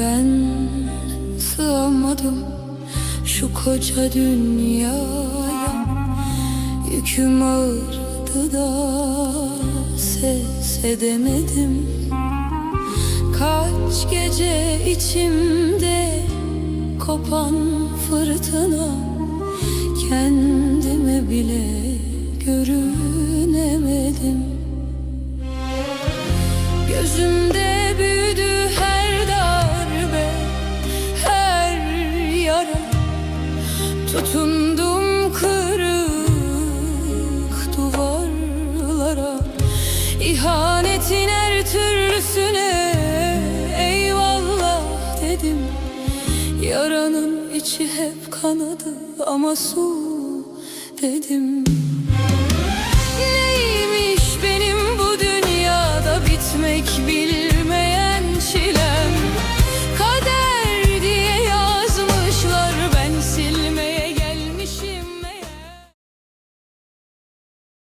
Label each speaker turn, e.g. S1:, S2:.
S1: Ben sığamadım şu koca dünyaya. Yüküm ağırdı da ses edemedim. Kaç gece içimde kopan fırtına Kendime bile görünemedim. Gözümde Tutundum kırık duvarlara. İhanetin her türlüsüne eyvallah dedim. Yaranın içi hep kanadı ama su dedim